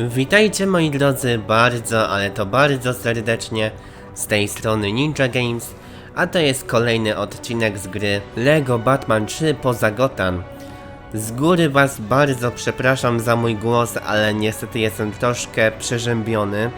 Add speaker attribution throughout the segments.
Speaker 1: Witajcie moi drodzy bardzo, ale to bardzo serdecznie z tej strony Ninja Games, a to jest kolejny odcinek z gry LEGO Batman 3 poza Gotham. Z góry was bardzo przepraszam za mój głos, ale niestety jestem troszkę przeziębiony.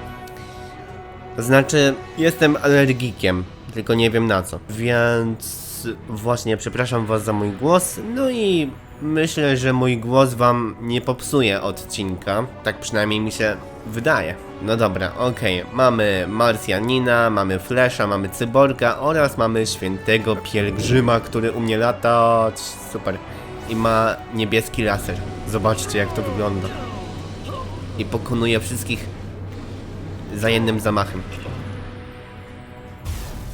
Speaker 1: Znaczy, jestem alergikiem, tylko nie wiem na co. Więc właśnie przepraszam was za mój głos. No i myślę, że mój głos wam nie popsuje odcinka. Tak przynajmniej mi się wydaje. No dobra, okej. Mamy Marsjanina, mamy Flesza, mamy Cyborga oraz mamy Świętego Pielgrzyma, który umie latać. Super. I ma niebieski laser. Zobaczcie jak to wygląda. I pokonuje wszystkich za jednym zamachem.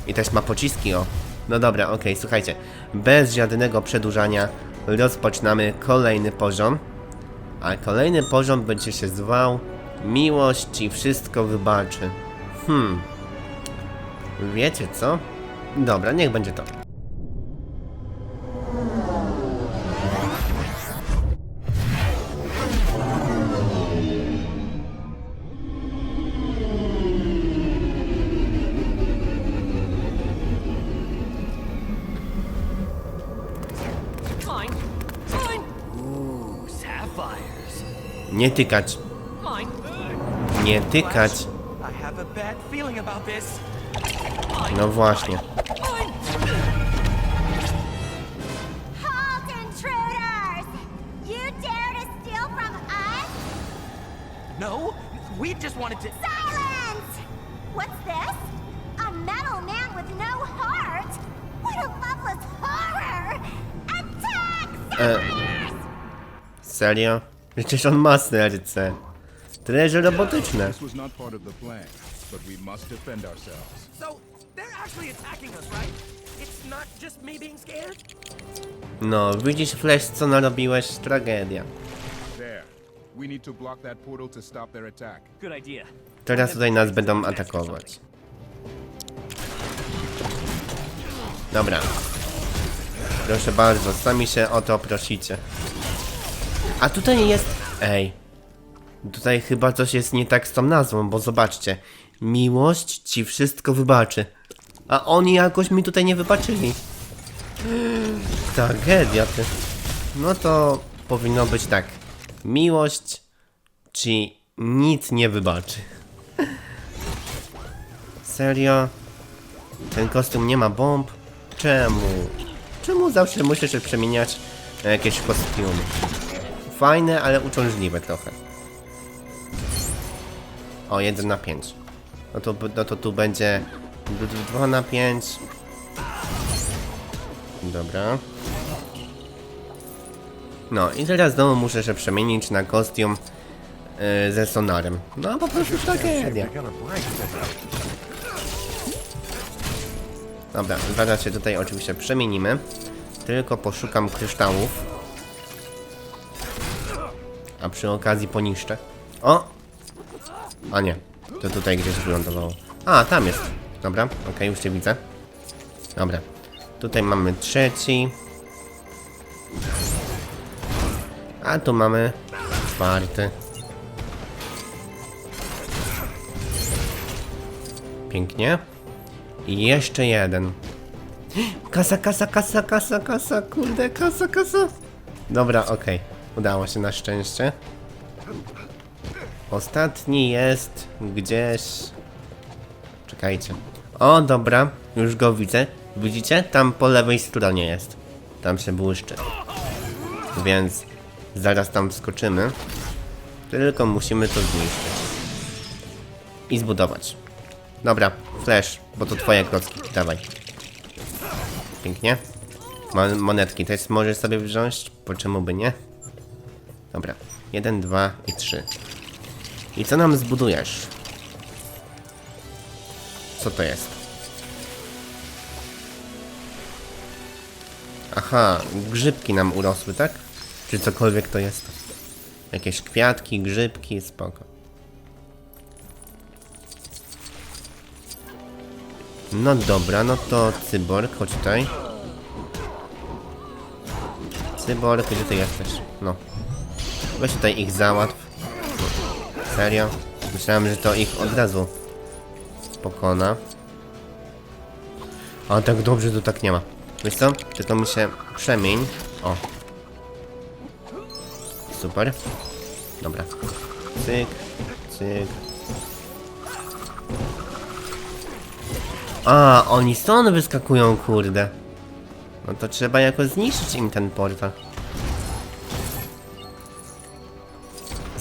Speaker 1: I też ma pociski, o. No dobra, okej, słuchajcie. Bez żadnego przedłużania rozpoczynamy kolejny poziom. A kolejny poziom będzie się zwał Miłość ci wszystko wybaczy. Hmm. Wiecie co? Dobra, niech będzie to. Nie tykać. Nie tykać. No właśnie.
Speaker 2: No, we just wanted to.
Speaker 3: Silence! What's this? A metal man with no heart? What a loveless horror! Attack!
Speaker 1: E, serio? Przecież on ma serce. Tyle, że robotyczne.
Speaker 4: This was not part of the plan, but we must defend ourselves.
Speaker 2: So they're actually attacking us, right? It's not just me being scared.
Speaker 1: No, widzisz Flash, co narobiłeś? Tragedia.
Speaker 4: There. We need to block that portal to stop their attack.
Speaker 2: Good idea.
Speaker 1: Teraz tutaj nas będą atakować. Dobra. Proszę bardzo, sami się o to prosicie. A tutaj jest... Ej. Tutaj chyba coś jest nie tak z tą nazwą, bo zobaczcie. Miłość ci wszystko wybaczy. A oni jakoś mi tutaj nie wybaczyli. Tragedia ty. No to powinno być tak. Miłość ci nic nie wybaczy. Serio? Ten kostium nie ma bomb? Czemu? Czemu zawsze musisz przemieniać jakieś kostiumy? Fajne, ale uciążliwe trochę. O, 1 na 5. No to, no to tu będzie 2 na 5. Dobra. No i teraz znowu muszę się przemienić na kostium yy, ze sonarem. No po prostu tragedia. Dobra, zaraz się tutaj oczywiście przemienimy. Tylko poszukam kryształów. A przy okazji poniszczę. O! A nie, to tutaj gdzieś wylądowało. A, tam jest. Dobra, okej, już cię widzę. Dobra, tutaj mamy trzeci. A tu mamy czwarty. Pięknie. I jeszcze jeden. Kasa, kasa, kasa, kasa, kasa, kurde, kasa, kasa. Dobra, okej. Udało się na szczęście. Ostatni jest gdzieś... Czekajcie. O, dobra, już go widzę. Widzicie? Tam po lewej stronie jest. Tam się błyszczy. Więc zaraz tam wskoczymy. Tylko musimy to zniszczyć. I zbudować. Dobra, flash, bo to twoje klocki. Dawaj. Pięknie. Mon monetki też możesz sobie wziąć, po czemu by nie? Dobra. Jeden, dwa i trzy. I co nam zbudujesz? Co to jest? Aha, grzybki nam urosły, tak? Czy cokolwiek to jest? Jakieś kwiatki, grzybki, spoko. No dobra, no to cyborg, chodź tutaj. Cyborg, gdzie ty jesteś? No. Weź tutaj ich załatw. Serio? Myślałem, że to ich od razu pokona. A tak dobrze to tak nie ma. Wiesz co? Tylko mi się przemień. O. Super. Dobra. Cyk, cyk. A, oni stąd wyskakują, kurde. No to trzeba jakoś zniszczyć im ten portal.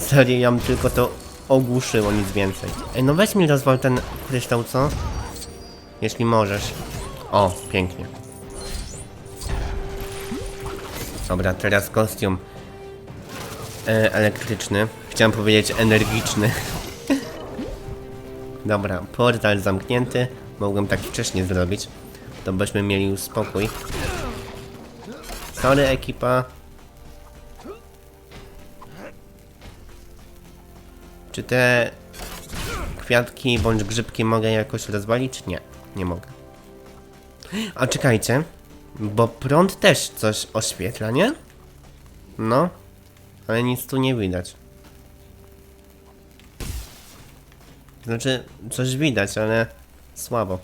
Speaker 1: Serio, ja bym tylko to ogłuszyło, nic więcej. Ej, no weź mi rozwal ten kryształ, co? Jeśli możesz. O, pięknie. Dobra, teraz kostium e, elektryczny. Chciałem powiedzieć energiczny. Dobra, portal zamknięty. Mogłem tak wcześniej zrobić. To byśmy mieli już spokój. Sorry ekipa. Czy te kwiatki bądź grzybki mogę jakoś rozwalić? Nie, nie mogę. A czekajcie, bo prąd też coś oświetla, nie? No, ale nic tu nie widać. Znaczy, coś widać, ale słabo.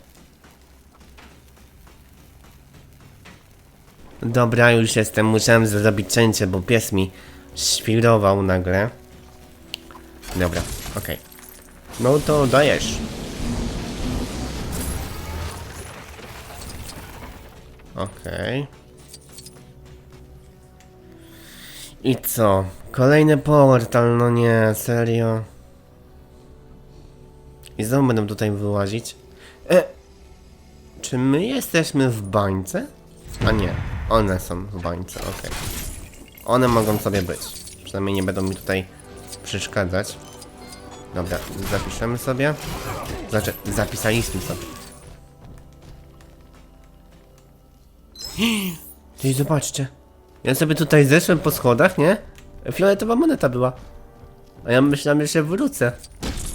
Speaker 1: Dobra, już jestem. Musiałem zrobić cięcie, bo pies mi świrował nagle. Dobra, okej. No to dajesz. Okej. I co? Kolejny portal, no nie, serio. I znowu będę tutaj wyłazić. E, czy my jesteśmy w bańce? A nie, one są w bańce, okej. One mogą sobie być. Przynajmniej nie będą mi tutaj przeszkadzać. Dobra, zapiszemy sobie. Znaczy, zapisaliśmy sobie. Czyli zobaczcie. Ja sobie tutaj zeszłem po schodach, nie? Fioletowa moneta była. A ja myślałem, że się wrócę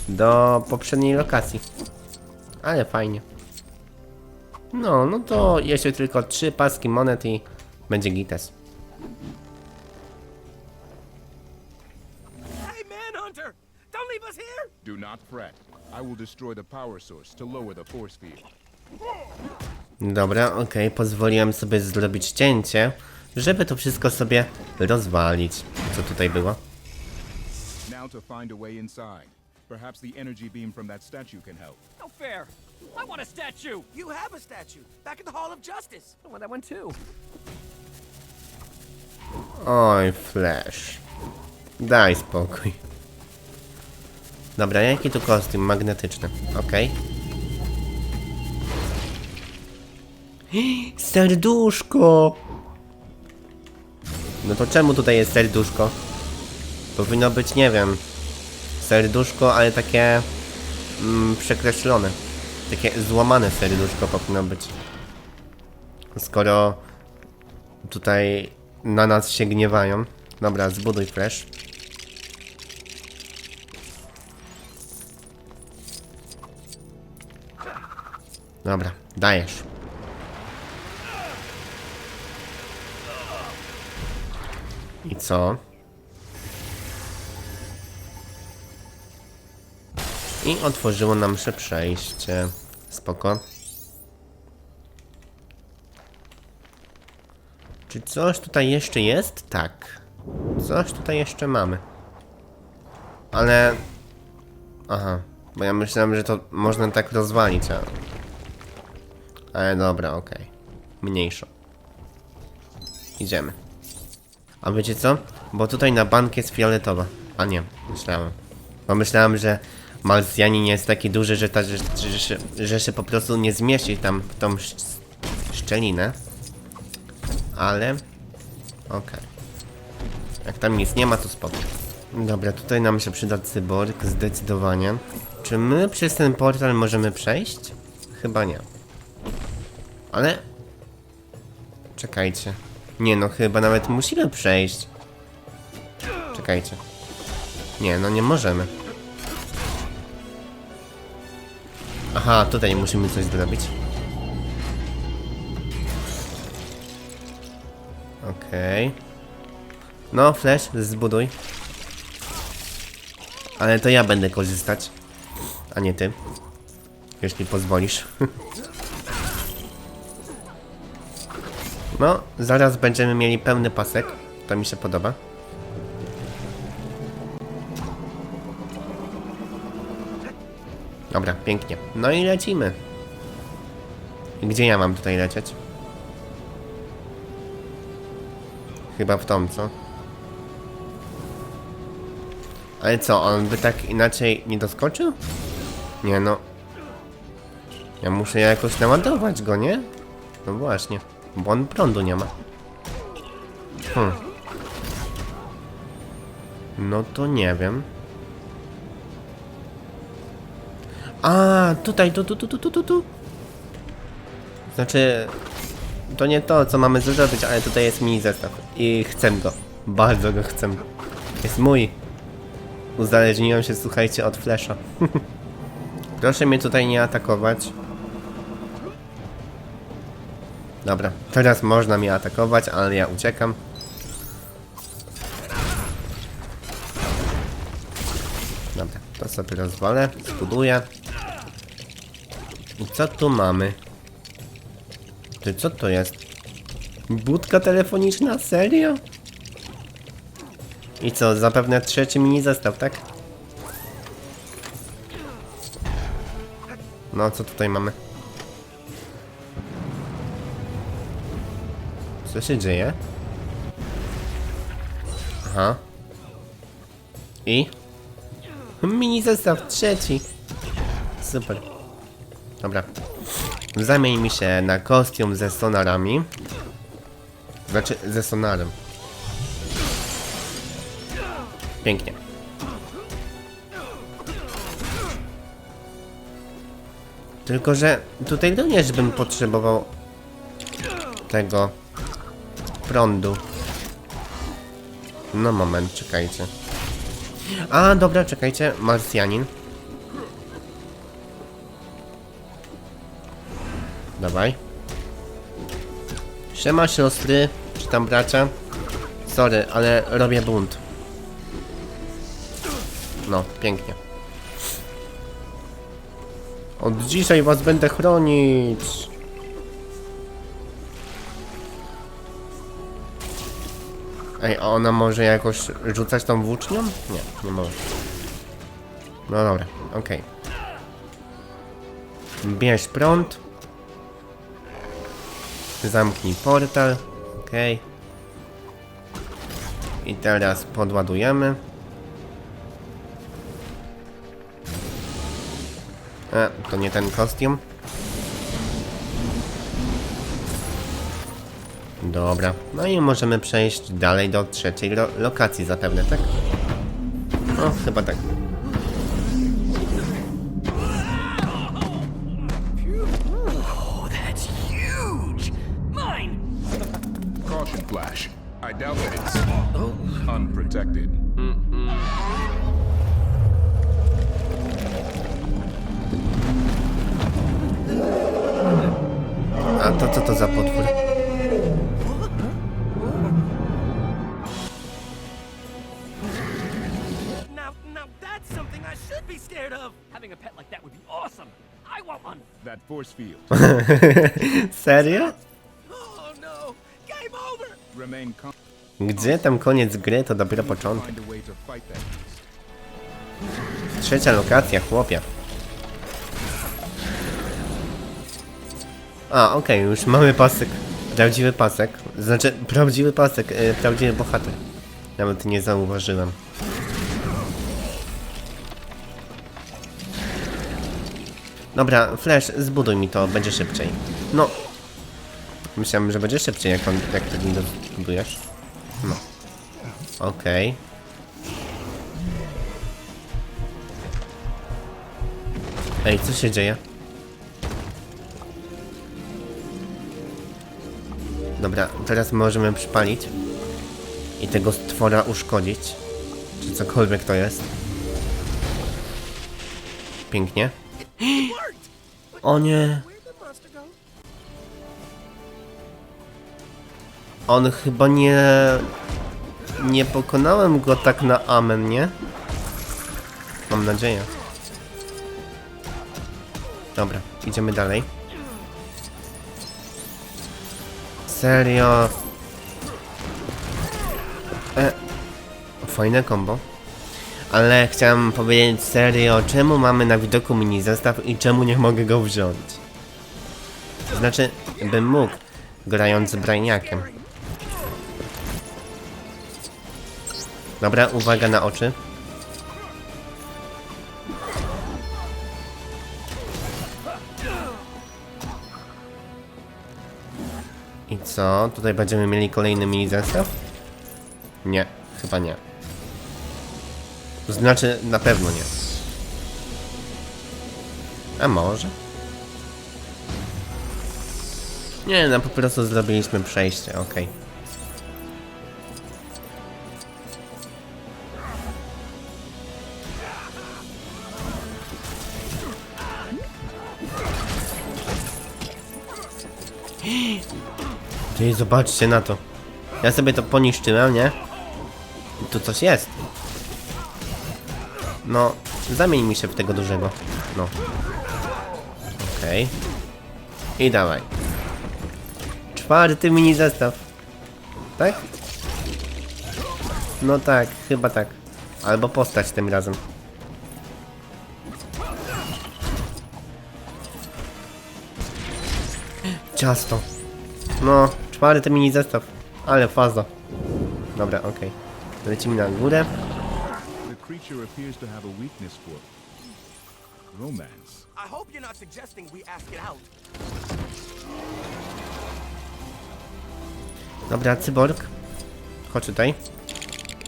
Speaker 1: do poprzedniej lokacji. Ale fajnie. No, no to jeszcze tylko trzy paski monet i będzie gites.
Speaker 2: Hey, Manhunter! Don't leave us here!
Speaker 4: Do not fret. I will destroy the power source to lower the force field.
Speaker 1: Dobra, okej, pozwoliłem sobie zrobić cięcie, żeby to wszystko sobie rozwalić. Co tutaj było?
Speaker 4: Now to find a way inside. Perhaps the energy beam from that statue can help.
Speaker 2: No fair. I want a statue. You have a statue back in the Hall of Justice. I want that one too.
Speaker 1: Oj, Flash. Daj spokój. Dobra, jaki tu kostium? Magnetyczny. Okej. Serduszko! No to czemu tutaj jest serduszko? Powinno być, nie wiem, serduszko, ale takie mm, przekreślone. Takie złamane serduszko powinno być. Skoro tutaj na nas się gniewają. Dobra, zbuduj flash. Dobra, dajesz. I co? I otworzyło nam się przejście. Spoko. Czy coś tutaj jeszcze jest? Tak. Coś tutaj jeszcze mamy. Ale... Aha. Bo ja myślałem, że to można tak rozwalić, a... Ale dobra, okej. Mniejszo. Idziemy. A wiecie co? Bo tutaj na bank jest fioletowa. A nie, myślałem. Bo myślałem, że Marsjanin jest taki duży, że, ta, że się po prostu nie zmieści tam w tą sz- szczelinę. Ale... Okej. Jak tam nic nie ma, to spoko. Dobra, tutaj nam się przyda cyborg, zdecydowanie. Czy my przez ten portal możemy przejść? Chyba nie. Ale... Czekajcie. Nie no, chyba nawet musimy przejść. Czekajcie. Nie, no nie możemy. Aha, tutaj musimy coś zrobić. Okej. No, Flash, zbuduj. Ale to ja będę korzystać, a nie ty. Jeśli pozwolisz. No, zaraz będziemy mieli pełny pasek. To mi się podoba. Dobra, pięknie. No i lecimy. Gdzie ja mam tutaj lecieć? Chyba w tą, co? Ale co, on by tak inaczej nie doskoczył? Nie no. Ja muszę jakoś naładować go, nie? No właśnie, bo on prądu nie ma. Hmm. No to nie wiem. A, tutaj, tu, tu, tu, tu, tu, tu. Znaczy, to nie to, co mamy zrobić, ale tutaj jest mini zestaw. I chcę go. Bardzo go chcę. Jest mój. Uzależniłem się, słuchajcie, od flesza. Proszę mnie tutaj nie atakować. Dobra, teraz można mnie atakować, ale ja uciekam. Dobra, to sobie rozwalę, zbuduję. I co tu mamy? Ty, co to jest? Budka telefoniczna? Serio? I co, zapewne trzeci mini zestaw, tak? No, co tutaj mamy? Co się dzieje? Aha. I? Mini zestaw trzeci. Super. Dobra. Zamień mi się na kostium ze sonarami. Znaczy, ze sonarem. Pięknie. Tylko, że tutaj również bym potrzebował tego prądu. No moment, czekajcie. A, dobra, czekajcie, Marsjanin. Dawaj. Siema siostry, czy tam bracia. Sorry, ale robię bunt. No, pięknie. Od dzisiaj was będę chronić. Ej, a ona może jakoś rzucać tą włócznią? Nie, nie może. No dobra, okej. Bierz prąd. Zamknij portal. Okej. I teraz podładujemy. E, to nie ten kostium. Dobra, no i możemy przejść dalej do trzeciej lo lokacji zapewne, tak? No, chyba tak. A to co to za potwór?
Speaker 2: One!
Speaker 4: That force field.
Speaker 1: Serio?
Speaker 2: Oh no! Game over!
Speaker 4: Remain calm.
Speaker 1: Gdzie tam koniec gry, to dopiero początek.
Speaker 4: Find a way to fight that beast.
Speaker 1: Trzecia lokacja, chłopie. A, okej, już mamy pasek. Prawdziwy pasek. Znaczy, prawdziwy pasek, e, prawdziwy bohater. Nawet nie zauważyłem. Dobra, Flash, zbuduj mi to, będzie szybciej. No. Myślałem, że będzie szybciej, jak, on, jak ty to zbudujesz. No. Okej. Ej, co się dzieje? Dobra, teraz możemy przypalić i tego stwora uszkodzić. Czy cokolwiek to jest. Pięknie. O nie. On chyba nie... Nie pokonałem go tak na amen, nie? Mam nadzieję. Dobra, idziemy dalej. Serio? E, fajne combo. Ale chciałem powiedzieć serio, czemu mamy na widoku mini zestaw i czemu nie mogę go wziąć? Znaczy, bym mógł, grając z Brainiakiem. Dobra, uwaga na oczy. I co? Tutaj będziemy mieli kolejny mini zestaw? Nie, chyba nie. Znaczy, na pewno nie. A może? Nie, no po prostu zrobiliśmy przejście, okej. Ty, zobaczcie na to. Ja sobie to poniszczyłem, nie? Tu coś jest. No, zamień mi się w tego dużego. No. Okej. I dawaj. Czwarty mini zestaw. Tak? No tak, chyba tak. Albo postać tym razem. Ciasto. No, czwarty mini zestaw. Ale faza. Dobra, okej. Lecimy na górę.
Speaker 4: Creature appears to have a weakness for romance.
Speaker 2: I hope you're not suggesting we ask it out.
Speaker 1: Dobra, cyborg. Chodź tutaj.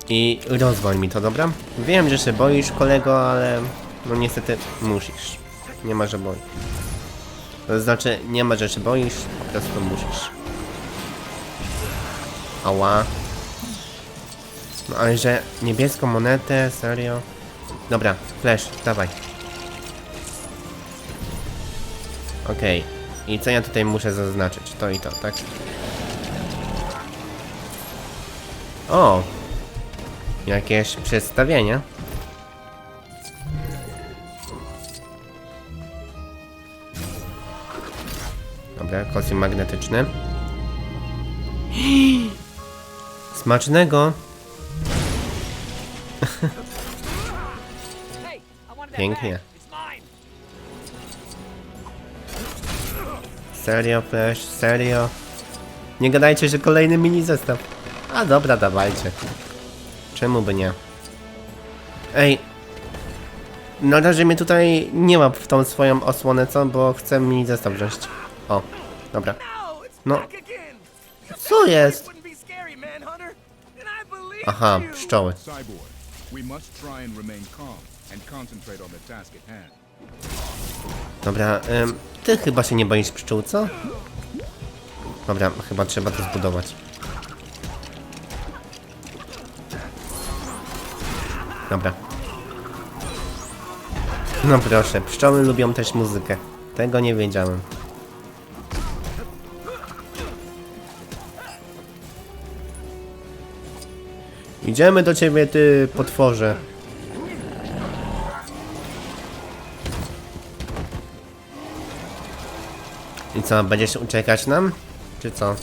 Speaker 1: I rozwal mi to, dobra? Wiem, że się boisz, kolego, ale... No niestety musisz. Nie ma, że boisz. To znaczy, nie ma, że się boisz, po prostu musisz. Ała. No ale że niebieską monetę, serio? Dobra, flash, dawaj. Okej. I co ja tutaj muszę zaznaczyć? To i to, tak? O! Jakieś przedstawienie. Dobra, kostium magnetyczny. Smacznego! Pięknie. Serio, Flash, serio? Nie gadajcie, że kolejny mini zestaw. A dobra, dawajcie. Czemu by nie? Ej. Na razie mnie tutaj nie ma w tą swoją osłonę, co? Bo chcę mini zestaw wziąć. O, dobra.
Speaker 2: No,
Speaker 1: Co jest? Aha, pszczoły. Dobra, ym, ty chyba się nie boisz pszczół, co? Dobra, chyba trzeba to zbudować. Dobra. No proszę, pszczoły lubią też muzykę. Tego nie wiedziałem. Idziemy do ciebie, ty potworze. I co, będziesz uciekać nam? Czy co?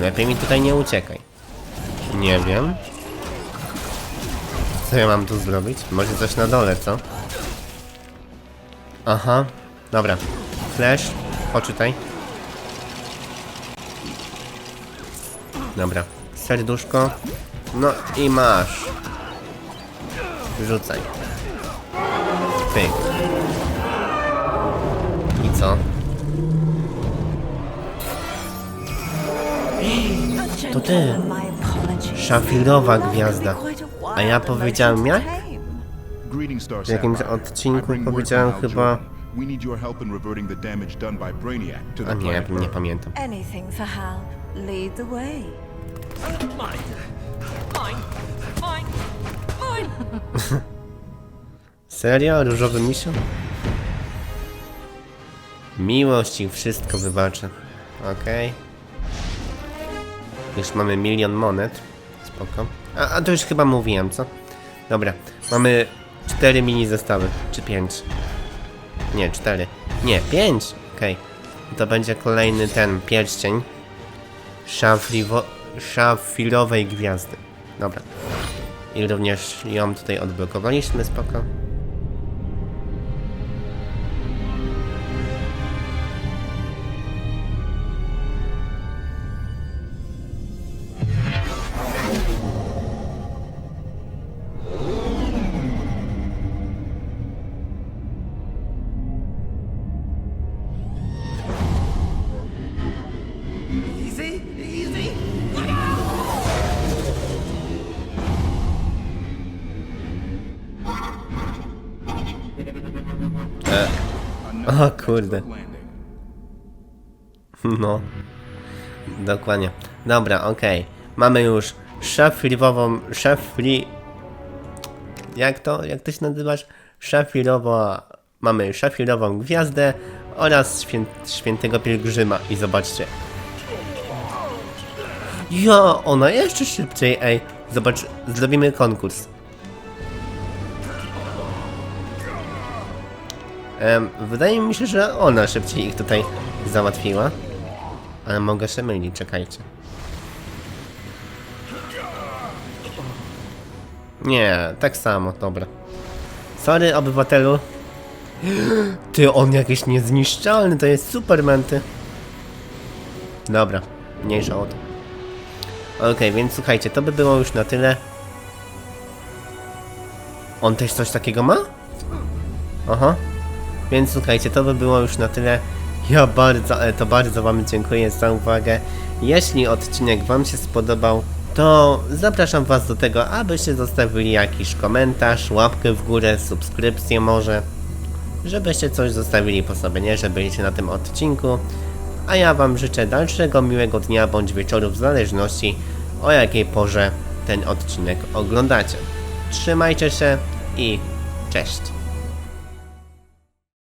Speaker 1: Lepiej mi tutaj nie uciekaj. Nie wiem. Co ja mam tu zrobić? Może coś na dole, co? Aha. Dobra. Flash. Poczytaj. Dobra. Serduszko. No i masz. Rzucaj. Pyk. I co? To ty. Szafirowa gwiazda. A ja powiedziałem jak? W jakimś odcinku powiedziałem chyba- A nie, nie pamiętam.
Speaker 5: Anything for Hal.
Speaker 1: Miłość i wszystko wybaczę. Okej. Już mamy milion monet. spoko. A, a to już chyba mówiłem, co? Dobra, mamy cztery mini zestawy, czy pięć? Nie, cztery. Nie, pięć! Okej. To będzie kolejny ten pierścień szafliwo- szafirowej gwiazdy. Dobra. I również ją tutaj odblokowaliśmy, spoko. Dokładnie. Dobra, okej. Mamy już szafirową, szafri... Jak to? Jak to się nazywasz? Szafirowa... Mamy szafirową gwiazdę oraz świę... świętego pielgrzyma. I zobaczcie. Ja, ona jeszcze szybciej, ej. Zobacz, zrobimy konkurs. Em, wydaje mi się, że ona szybciej ich tutaj załatwiła. Ale mogę się mylić, czekajcie. Nie, tak samo, dobra. Sorry, obywatelu. Ty, on jakiś niezniszczalny, to jest Superman, ty. Dobra, mniejsza o to. Okej, więc słuchajcie, to by było już na tyle. On też coś takiego ma? Aha. Więc słuchajcie, to by było już na tyle. Ja bardzo, ale to bardzo Wam dziękuję za uwagę. Jeśli odcinek Wam się spodobał, to zapraszam Was do tego, abyście zostawili jakiś komentarz, łapkę w górę, subskrypcję może, żebyście coś zostawili po sobie, nie, że byliście na tym odcinku. A ja Wam życzę dalszego miłego dnia bądź wieczoru w zależności o jakiej porze ten odcinek oglądacie. Trzymajcie się i cześć.